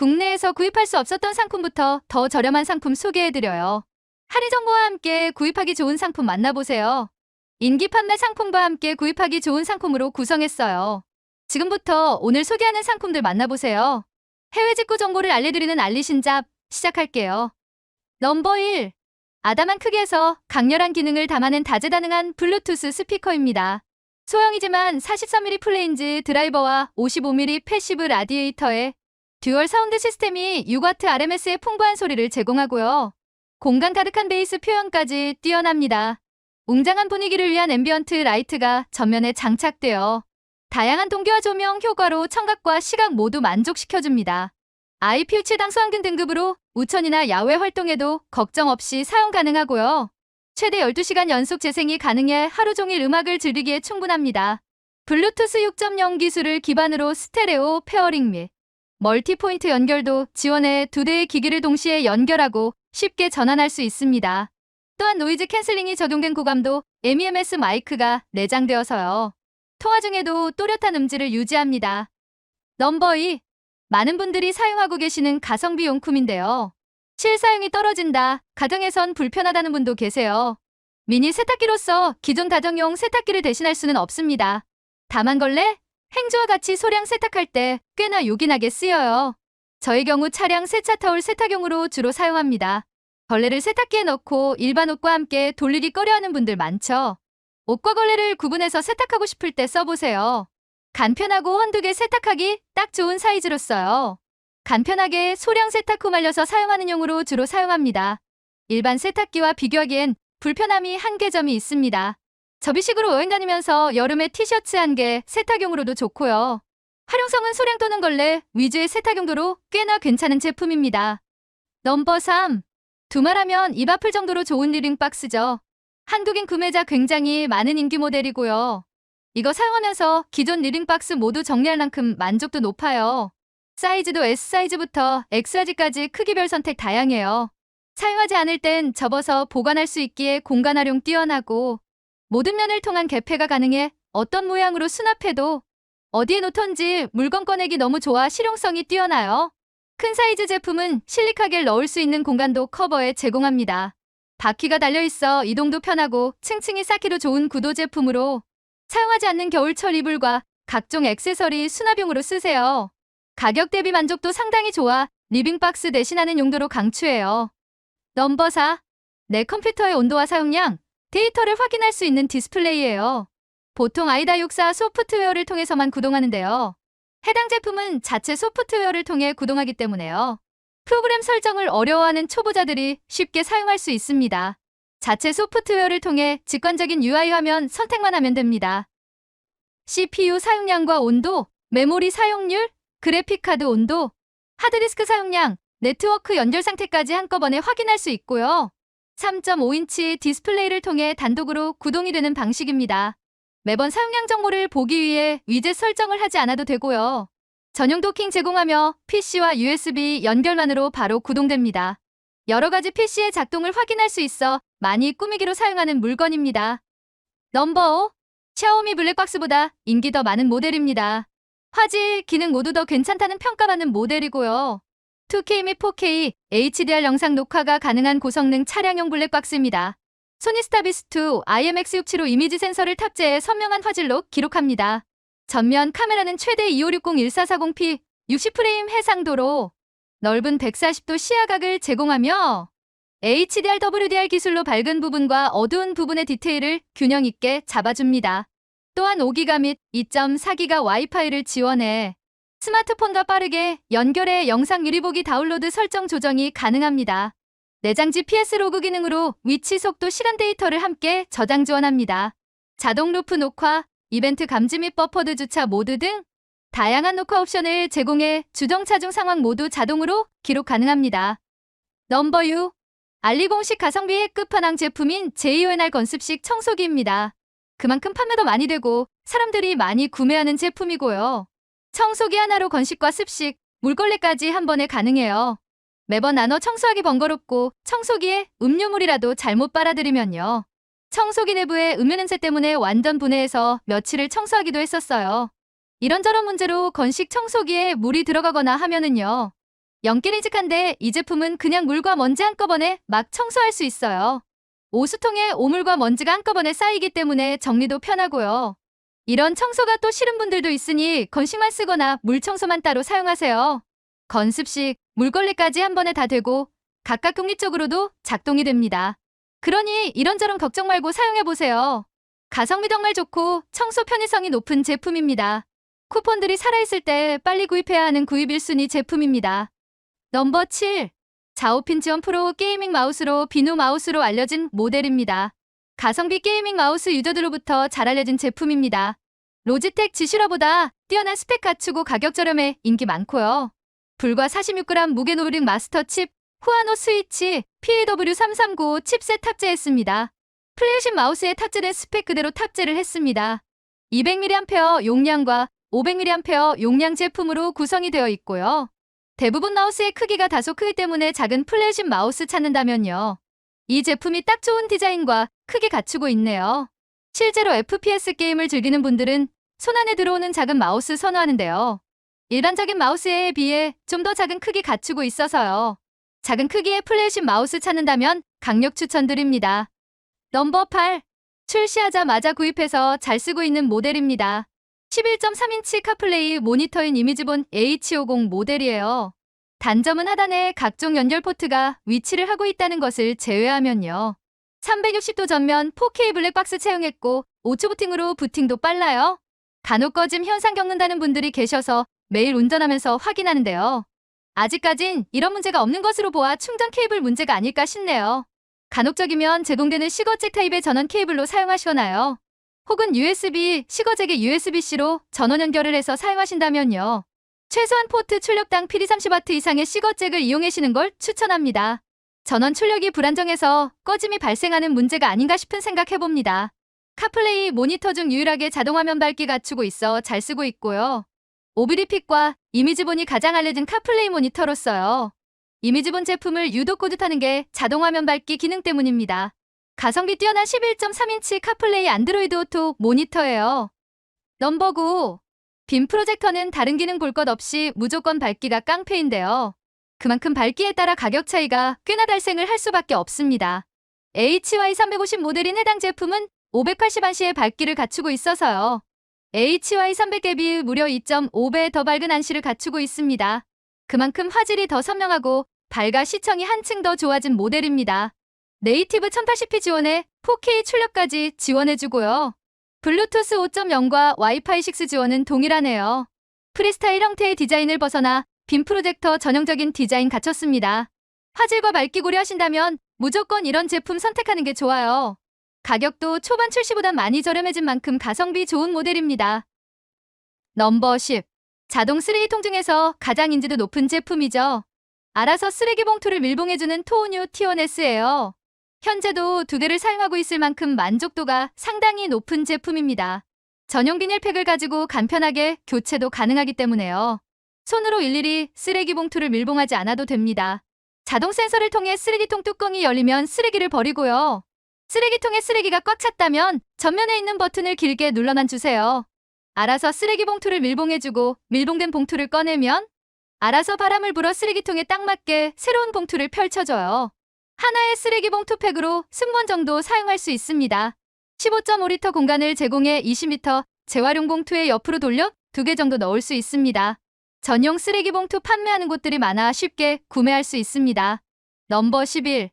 국내에서 구입할 수 없었던 상품부터 더 저렴한 상품 소개해드려요. 할인 정보와 함께 구입하기 좋은 상품 만나보세요. 인기 판매 상품과 함께 구입하기 좋은 상품으로 구성했어요. 지금부터 오늘 소개하는 상품들 만나보세요. 해외 직구 정보를 알려드리는 알리신잡 시작할게요. 넘버 1. 아담한 크기에서 강렬한 기능을 담아낸 다재다능한 블루투스 스피커입니다. 소형이지만 43mm 플레인즈 드라이버와 55mm 패시브 라디에이터에 듀얼 사운드 시스템이 6W RMS의 풍부한 소리를 제공하고요. 공간 가득한 베이스 표현까지 뛰어납니다. 웅장한 분위기를 위한 앰비언트 라이트가 전면에 장착되어 다양한 동기화 조명 효과로 청각과 시각 모두 만족시켜줍니다. IP 최당 소환균 등급으로 우천이나 야외 활동에도 걱정 없이 사용 가능하고요. 최대 12시간 연속 재생이 가능해 하루 종일 음악을 즐기기에 충분합니다. 블루투스 6.0 기술을 기반으로 스테레오 페어링 및 멀티포인트 연결도 지원해 두 대의 기기를 동시에 연결하고 쉽게 전환할 수 있습니다. 또한 노이즈 캔슬링이 적용된 고감도 MEMS 마이크가 내장되어서요. 통화 중에도 또렷한 음질을 유지합니다. 넘버 2. 많은 분들이 사용하고 계시는 가성비 용품인데요. 실사용이 떨어진다, 가정에선 불편하다는 분도 계세요. 미니 세탁기로서 기존 다정용 세탁기를 대신할 수는 없습니다. 다만 걸레, 행주와 같이 소량 세탁할 때 꽤나 요긴하게 쓰여요. 저희 경우 차량 세차 타올 세탁용으로 주로 사용합니다. 걸레를 세탁기에 넣고 일반 옷과 함께 돌리기 꺼려하는 분들 많죠. 옷과 걸레를 구분해서 세탁하고 싶을 때 써보세요. 간편하고 개 세탁하기 딱 좋은 사이즈로 써요. 간편하게 소량 세탁 후 말려서 사용하는 용으로 주로 사용합니다. 일반 세탁기와 비교하기엔 불편함이 한개 점이 있습니다. 접이식으로 여행 다니면서 여름에 티셔츠 한 개 세탁용으로도 좋고요. 활용성은 소량 또는 걸레 위주의 세탁 용도로 꽤나 괜찮은 제품입니다. 넘버 3. 두말하면 입 아플 정도로 좋은 리빙 박스죠. 한국인 구매자 굉장히 많은 인기 모델이고요. 이거 사용하면서 기존 리빙 박스 모두 정리할 만큼 만족도 높아요. 사이즈도 S 사이즈부터 X라지까지 크기별 선택 다양해요. 사용하지 않을 땐 접어서 보관할 수 있기에 공간 활용 뛰어나고 모든 면을 통한 개폐가 가능해 어떤 모양으로 수납해도 어디에 놓던지 물건 꺼내기 너무 좋아 실용성이 뛰어나요. 큰 사이즈 제품은 실리카겔 넣을 수 있는 공간도 커버에 제공합니다. 바퀴가 달려있어 이동도 편하고 층층이 쌓기도 좋은 구도 제품으로 사용하지 않는 겨울철 이불과 각종 액세서리 수납용으로 쓰세요. 가격 대비 만족도 상당히 좋아 리빙박스 대신하는 용도로 강추해요. 넘버 4. 내 컴퓨터의 온도와 사용량, 데이터를 확인할 수 있는 디스플레이예요. 보통 아이다 64 소프트웨어를 통해서만 구동하는데요. 해당 제품은 자체 소프트웨어를 통해 구동하기 때문에요. 프로그램 설정을 어려워하는 초보자들이 쉽게 사용할 수 있습니다. 자체 소프트웨어를 통해 직관적인 UI 화면 선택만 하면 됩니다. CPU 사용량과 온도, 메모리 사용률, 그래픽카드 온도, 하드디스크 사용량, 네트워크 연결 상태까지 한꺼번에 확인할 수 있고요. 3.5인치 디스플레이를 통해 단독으로 구동이 되는 방식입니다. 매번 사용량 정보를 보기 위해 위젯 설정을 하지 않아도 되고요. 전용 도킹 제공하며 PC와 USB 연결만으로 바로 구동됩니다. 여러 가지 PC의 작동을 확인할 수 있어 많이 꾸미기로 사용하는 물건입니다. 넘버 5. 샤오미 블랙박스보다 인기 더 많은 모델입니다. 화질, 기능 모두 더 괜찮다는 평가받는 모델이고요. 2K 및 4K, HDR 영상 녹화가 가능한 고성능 차량용 블랙박스입니다. 소니 스타비스2 IMX675 이미지 센서를 탑재해 선명한 화질로 기록합니다. 전면 카메라는 최대 2560-1440p 60프레임 해상도로 넓은 140도 시야각을 제공하며 HDR WDR 기술로 밝은 부분과 어두운 부분의 디테일을 균형 있게 잡아줍니다. 또한 5기가 및 2.4기가 와이파이를 지원해 스마트폰과 빠르게 연결해 영상 유리보기 다운로드 설정 조정이 가능합니다. 내장 GPS 로그 기능으로 위치, 속도, 시간 데이터를 함께 저장 지원합니다. 자동 루프 녹화, 이벤트 감지 및 버퍼드 주차 모드 등 다양한 녹화 옵션을 제공해 주정 차 중 상황 모두 자동으로 기록 가능합니다. 넘버 6. 알리 공식 가성비의 끝판왕 제품인 JONR 건습식 청소기입니다. 그만큼 판매도 많이 되고 사람들이 많이 구매하는 제품이고요. 청소기 하나로 건식과 습식, 물걸레까지 한 번에 가능해요. 매번 나눠 청소하기 번거롭고 청소기에 음료물이라도 잘못 빨아들이면요. 청소기 내부의 음료 냄새 때문에 완전 분해해서 며칠을 청소하기도 했었어요. 이런저런 문제로 건식 청소기에 물이 들어가거나 하면은요. 연기리직한데 이 제품은 그냥 물과 먼지 한꺼번에 막 청소할 수 있어요. 오수통에 오물과 먼지가 한꺼번에 쌓이기 때문에 정리도 편하고요. 이런 청소가 또 싫은 분들도 있으니 건식만 쓰거나 물 청소만 따로 사용하세요. 건습식, 물걸레까지 한 번에 다 되고 각각 독립적으로도 작동이 됩니다. 그러니 이런저런 걱정 말고 사용해보세요. 가성비 정말 좋고 청소 편의성이 높은 제품입니다. 쿠폰들이 살아있을 때 빨리 구입해야 하는 구입 1순위 제품입니다. 넘버 7. 자오핀 지원 프로 게이밍 마우스로 비누 마우스로 알려진 모델입니다. 가성비 게이밍 마우스 유저들로부터 잘 알려진 제품입니다. 로지텍 지슈라보다 뛰어난 스펙 갖추고 가격 저렴해 인기 많고요. 불과 46g 무게 노브링 마스터 칩, 후아노 스위치, PAW339 칩셋 탑재했습니다. 플래시 마우스에 탑재된 스펙 그대로 탑재를 했습니다. 200mAh 용량과 500mAh 용량 제품으로 구성이 되어 있고요. 대부분 마우스의 크기가 다소 크기 때문에 작은 플래시 마우스 찾는다면요. 이 제품이 딱 좋은 디자인과 크기 갖추고 있네요. 실제로 FPS 게임을 즐기는 분들은 손 안에 들어오는 작은 마우스 선호하는데요. 일반적인 마우스에 비해 좀 더 작은 크기 갖추고 있어서요. 작은 크기의 플래시 마우스 찾는다면 강력 추천드립니다. 넘버 8. 출시하자마자 구입해서 잘 쓰고 있는 모델입니다. 11.3인치 카플레이 모니터인 이미지본 H50 모델이에요. 단점은 하단에 각종 연결 포트가 위치를 하고 있다는 것을 제외하면요. 360도 전면 4K 블랙박스 채용했고 5초 부팅으로 부팅도 빨라요. 간혹 꺼짐 현상 겪는다는 분들이 계셔서 매일 운전하면서 확인하는데요. 아직까진 이런 문제가 없는 것으로 보아 충전 케이블 문제가 아닐까 싶네요. 간혹적이면 제공되는 시거잭 타입의 전원 케이블로 사용하시거나요. 혹은 USB, 시거잭의 USB-C로 전원 연결을 해서 사용하신다면요. 최소한 포트 출력당 PD30W 이상의 시거잭을 이용하시는 걸 추천합니다. 전원 출력이 불안정해서 꺼짐이 발생하는 문제가 아닌가 싶은 생각해봅니다. 카플레이 모니터 중 유일하게 자동화면 밝기 갖추고 있어 잘 쓰고 있고요. 오비리픽과 이미지본이 가장 알려진 카플레이 모니터로서요. 이미지본 제품을 유독 고집하는 게 자동화면 밝기 기능 때문입니다. 가성비 뛰어난 11.3인치 카플레이 안드로이드 오토 모니터예요. 넘버 9. 빔 프로젝터는 다른 기능 볼 것 없이 무조건 밝기가 깡패인데요. 그만큼 밝기에 따라 가격 차이가 꽤나 발생을 할 수밖에 없습니다. HY350 모델인 해당 제품은 580안시의 밝기를 갖추고 있어서요. HY300에 비해 무려 2.5배 더 밝은 안시를 갖추고 있습니다. 그만큼 화질이 더 선명하고 밝아 시청이 한층 더 좋아진 모델입니다. 네이티브 1080p 지원에 4K 출력까지 지원해주고요. 블루투스 5.0과 와이파이 6 지원은 동일하네요. 프리스타일 형태의 디자인을 벗어나 빔 프로젝터 전형적인 디자인 갖췄습니다. 화질과 밝기 고려하신다면 무조건 이런 제품 선택하는 게 좋아요. 가격도 초반 출시보다 많이 저렴해진 만큼 가성비 좋은 모델입니다. 넘버 10. 자동 쓰레기 통 중에서 가장 인지도 높은 제품이죠. 알아서 쓰레기 봉투를 밀봉해주는 토우뉴 T1S예요. 현재도 두 대를 사용하고 있을 만큼 만족도가 상당히 높은 제품입니다. 전용 비닐팩을 가지고 간편하게 교체도 가능하기 때문에요. 손으로 일일이 쓰레기 봉투를 밀봉하지 않아도 됩니다. 자동 센서를 통해 쓰레기통 뚜껑이 열리면 쓰레기를 버리고요. 쓰레기통에 쓰레기가 꽉 찼다면 전면에 있는 버튼을 길게 눌러만 주세요. 알아서 쓰레기 봉투를 밀봉해주고 밀봉된 봉투를 꺼내면 알아서 바람을 불어 쓰레기통에 딱 맞게 새로운 봉투를 펼쳐줘요. 하나의 쓰레기 봉투 팩으로 10번 정도 사용할 수 있습니다. 15.5리터 공간을 제공해 20m 재활용 봉투에 옆으로 돌려 두개 정도 넣을 수 있습니다. 전용 쓰레기 봉투 판매하는 곳들이 많아 쉽게 구매할 수 있습니다. 넘버 11.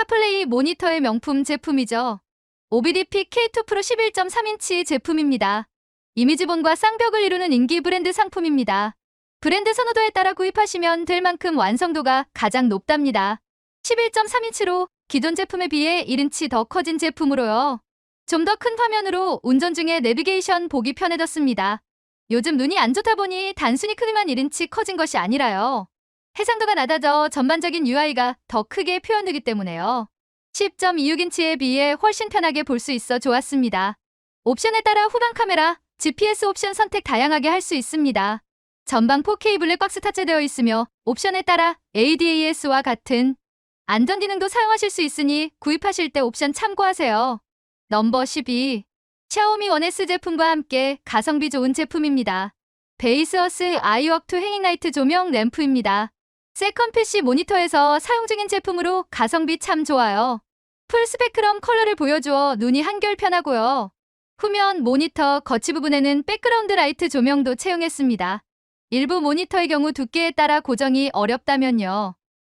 카플레이 모니터의 명품 제품이죠. OBDP K2 프로 11.3인치 제품입니다. 이미지본과 쌍벽을 이루는 인기 브랜드 상품입니다. 브랜드 선호도에 따라 구입하시면 될 만큼 완성도가 가장 높답니다. 11.3인치로 기존 제품에 비해 1인치 더 커진 제품으로요. 좀 더 큰 화면으로 운전 중에 내비게이션 보기 편해졌습니다. 요즘 눈이 안 좋다 보니 단순히 크기만 1인치 커진 것이 아니라요. 해상도가 낮아져 전반적인 UI가 더 크게 표현되기 때문에요. 10.26인치에 비해 훨씬 편하게 볼 수 있어 좋았습니다. 옵션에 따라 후방 카메라, GPS 옵션 선택 다양하게 할 수 있습니다. 전방 4K 블랙박스 탑재되어 있으며 옵션에 따라 ADAS와 같은 안전 기능도 사용하실 수 있으니 구입하실 때 옵션 참고하세요. 넘버 12. 샤오미 1S 제품과 함께 가성비 좋은 제품입니다. 베이스어스 아이워크2 행잉라이트 조명 램프입니다. 세컨 PC 모니터에서 사용 중인 제품으로 가성비 참 좋아요. 풀 스펙트럼 컬러를 보여주어 눈이 한결 편하고요. 후면 모니터 거치 부분에는 백그라운드 라이트 조명도 채용했습니다. 일부 모니터의 경우 두께에 따라 고정이 어렵다면요.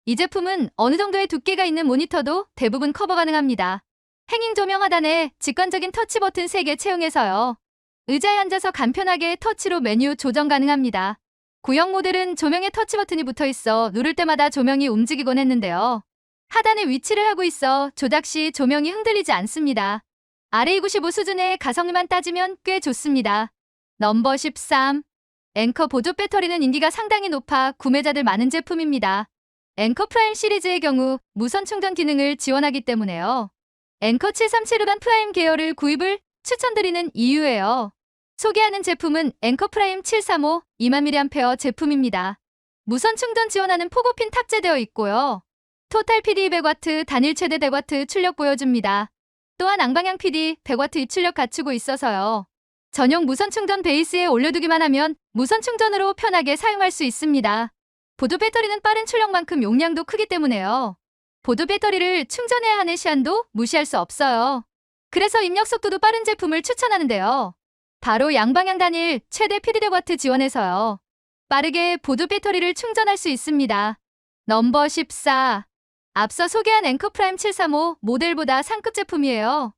이 제품은 어느 정도의 두께가 있는 모니터도 대부분 커버 가능합니다. 행잉 조명 하단에 직관적인 터치 버튼 3개 채용해서요. 의자에 앉아서 간편하게 터치로 메뉴 조정 가능합니다. 구형 모델은 조명에 터치 버튼이 붙어 있어 누를 때마다 조명이 움직이곤 했는데요. 하단에 위치를 하고 있어 조작 시 조명이 흔들리지 않습니다. RA95 수준의 가성비만 따지면 꽤 좋습니다. 넘버 13. 앵커 보조 배터리는 인기가 상당히 높아 구매자들 많은 제품입니다. 앵커 프라임 시리즈의 경우 무선 충전 기능을 지원하기 때문에요. 앵커 7376반 프라임 계열을 구입을 추천드리는 이유예요. 소개하는 제품은 앵커 프라임 735 2만 mAh 제품입니다. 무선 충전 지원하는 포고핀 탑재되어 있고요. 토탈 PD 200W 단일 최대 100W 출력 보여줍니다. 또한 앙방향 PD 100W 입출력 갖추고 있어서요. 전용 무선 충전 베이스에 올려두기만 하면 무선 충전으로 편하게 사용할 수 있습니다. 보조 배터리는 빠른 출력만큼 용량도 크기 때문에요. 보조 배터리를 충전해야 하는 시간도 무시할 수 없어요. 그래서 입력 속도도 빠른 제품을 추천하는데요. 바로 양방향 단일 최대 PD100W 지원해서요. 빠르게 보조 배터리를 충전할 수 있습니다. 넘버 14. 앞서 소개한 앵커 프라임 735 모델보다 상급 제품이에요.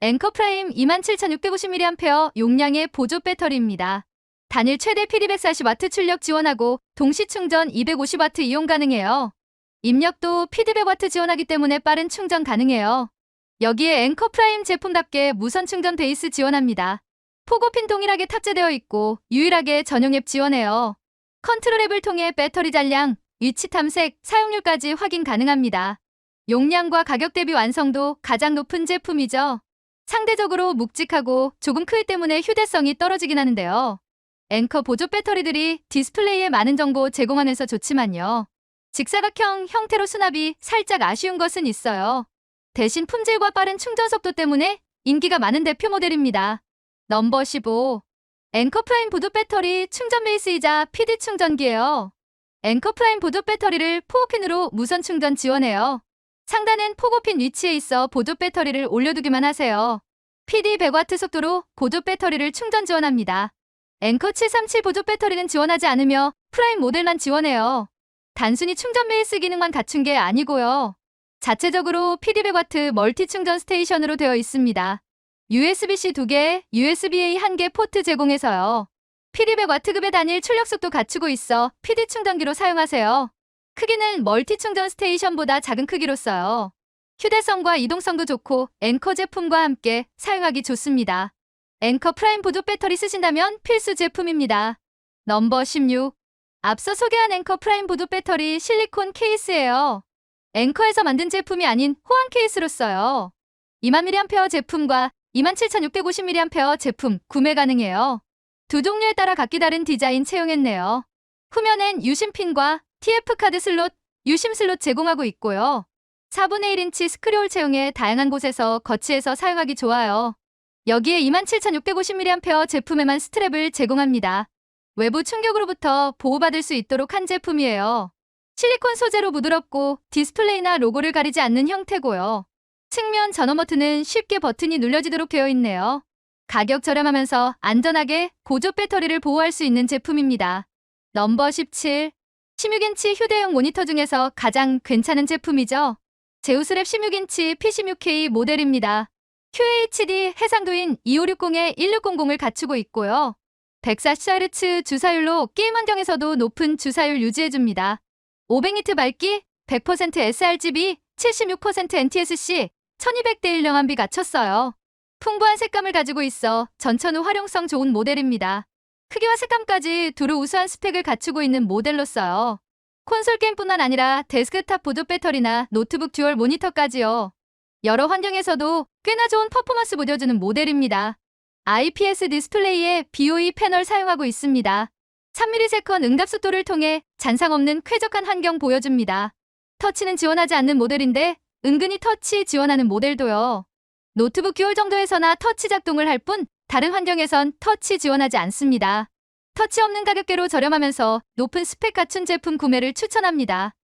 앵커 프라임 27,650mAh 용량의 보조 배터리입니다. 단일 최대 PD140W 출력 지원하고 동시 충전 250W 이용 가능해요. 입력도 PD100W 지원하기 때문에 빠른 충전 가능해요. 여기에 앵커 프라임 제품답게 무선 충전 베이스 지원합니다. 포고핀 동일하게 탑재되어 있고 유일하게 전용 앱 지원해요. 컨트롤 앱을 통해 배터리 잔량, 위치 탐색, 사용률까지 확인 가능합니다. 용량과 가격 대비 완성도 가장 높은 제품이죠. 상대적으로 묵직하고 조금 크기 때문에 휴대성이 떨어지긴 하는데요. 앵커 보조 배터리들이 디스플레이에 많은 정보 제공하면서 좋지만요. 직사각형 형태로 수납이 살짝 아쉬운 것은 있어요. 대신 품질과 빠른 충전 속도 때문에 인기가 많은 대표 모델입니다. 넘버 15. 앵커프라임 보조 배터리 충전 베이스이자 PD 충전기예요. 앵커프라임 보조 배터리를 포고핀으로 무선 충전 지원해요. 상단엔 포고핀 위치에 있어 보조 배터리를 올려두기만 하세요. PD 100W 속도로 보조 배터리를 충전 지원합니다. 앵커 737 보조 배터리는 지원하지 않으며 프라임 모델만 지원해요. 단순히 충전 베이스 기능만 갖춘 게 아니고요. 자체적으로 PD 100W 멀티 충전 스테이션으로 되어 있습니다. USB-C 2개, USB-A 1개 포트 제공해서요. PD 100W급의 단일 출력 속도 갖추고 있어 PD 충전기로 사용하세요. 크기는 멀티 충전 스테이션보다 작은 크기로 써요. 휴대성과 이동성도 좋고 앵커 제품과 함께 사용하기 좋습니다. 앵커 프라임 보조 배터리 쓰신다면 필수 제품입니다. 넘버 16. 앞서 소개한 앵커 프라임 보조 배터리 실리콘 케이스예요. 앵커에서 만든 제품이 아닌 호환 케이스로 써요. 2만 mAh 제품과 27,650mAh 제품 구매 가능해요. 두 종류에 따라 각기 다른 디자인 채용했네요. 후면엔 유심핀과 TF 카드 슬롯, 유심 슬롯 제공하고 있고요. 4분의 1인치 스크롤 채용에 다양한 곳에서 거치해서 사용하기 좋아요. 여기에 27,650mAh 제품에만 스트랩을 제공합니다. 외부 충격으로부터 보호받을 수 있도록 한 제품이에요. 실리콘 소재로 부드럽고 디스플레이나 로고를 가리지 않는 형태고요. 측면 전원 버튼은 쉽게 버튼이 눌려지도록 되어 있네요. 가격 저렴하면서 안전하게 고조 배터리를 보호할 수 있는 제품입니다. 넘버 17. 16인치 휴대용 모니터 중에서 가장 괜찮은 제품이죠. 제우스랩 16인치 P16K 모델입니다. QHD 해상도인 2560에 1600을 갖추고 있고요. 140Hz 주사율로 게임 환경에서도 높은 주사율 유지해줍니다. 500니트 밝기, 100% sRGB, 76% NTSC, 1200대 1 영암비 갖췄어요. 풍부한 색감을 가지고 있어 전천후 활용성 좋은 모델입니다. 크기와 색감까지 두루 우수한 스펙을 갖추고 있는 모델로서요. 콘솔 게임뿐만 아니라 데스크탑 보조 배터리나 노트북 듀얼 모니터까지요. 여러 환경에서도 꽤나 좋은 퍼포먼스 보여주는 모델입니다. IPS 디스플레이에 BOE 패널 사용하고 있습니다. 3ms 응답 속도를 통해 잔상 없는 쾌적한 환경 보여줍니다. 터치는 지원하지 않는 모델인데 은근히 터치 지원하는 모델도요. 노트북 듀얼 정도에서나 터치 작동을 할 뿐 다른 환경에선 터치 지원하지 않습니다. 터치 없는 가격대로 저렴하면서 높은 스펙 갖춘 제품 구매를 추천합니다.